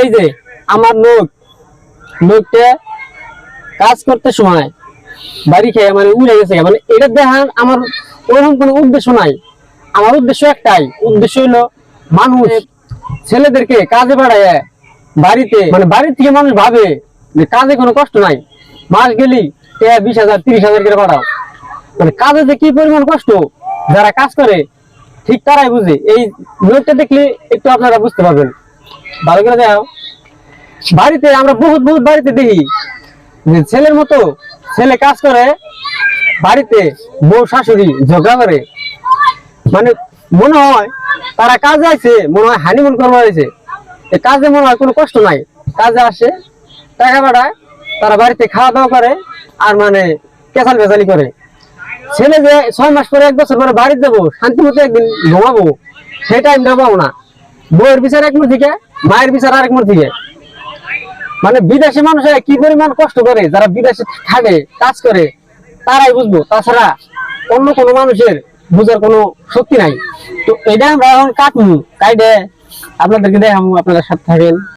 এই যে, আমার লোক, লোকটা কাজ করতে সময়, বাড়ি খেয়ে মানে উড়ে গেছে মানে এটা দেখান আমার ওরকম কোনো উদ্দেশ্য নাই। আমার উদ্দেশ্য একটাই, উদ্দেশ্য হলো মানুষ ছেলেদেরকে কাজে বাড়ায় বাড়িতে মানে বাড়ি থেকে মানুষ ভাবে যে কাজে কোনো কষ্ট নাই। মাস গেলি বিশ হাজার, তিরিশ হাজার করে বাড়াও মানে কাজে যে কি পরিমাণ কষ্ট, যারা কাজ করে, ঠিক তারাই বুঝে। এই লোকটা দেখলে একটু আপনারা বুঝতে পারবেন। ভালো করে দেখো বাড়িতে আমরা বহুত বহুত বাড়িতে দেখি ছেলের মতো ছেলে কাজ করে বাড়িতে বউ শাশুড়ি ঝগড়া করে। মানে মনে হয় তারা কাজে আছে মনে হয় হানিমুন করবার কাজে মনে হয় কোনো কষ্ট নাই, কাজে আসে, টাকা পাঠায় তারা বাড়িতে খাওয়া দাওয়া করে আর মানে কেঁচাল বেচালি করে। ছেলে যে ছয় মাস পরে, এক বছর পরে বাড়ি যাব, শান্তি মতো একদিন ঘুমাবো, সেই টাইমটা পাবো না। বউয়ের বিচার এক থেকে মায়ের বিচার আরেক মূর্তি মানে বিদেশি মানুষেরা কি পরিমাণ কষ্ট করে, যারা বিদেশে থাকে, কাজ করে, তারাই বুঝব। তাছাড়া অন্য কোনো মানুষের বুঝার কোনো শক্তি নাই। তো এটা আমরা এখন কাটমু। কাইডে আপনাদেরকে দেখাবো আপনাদের সাথে থাকেন।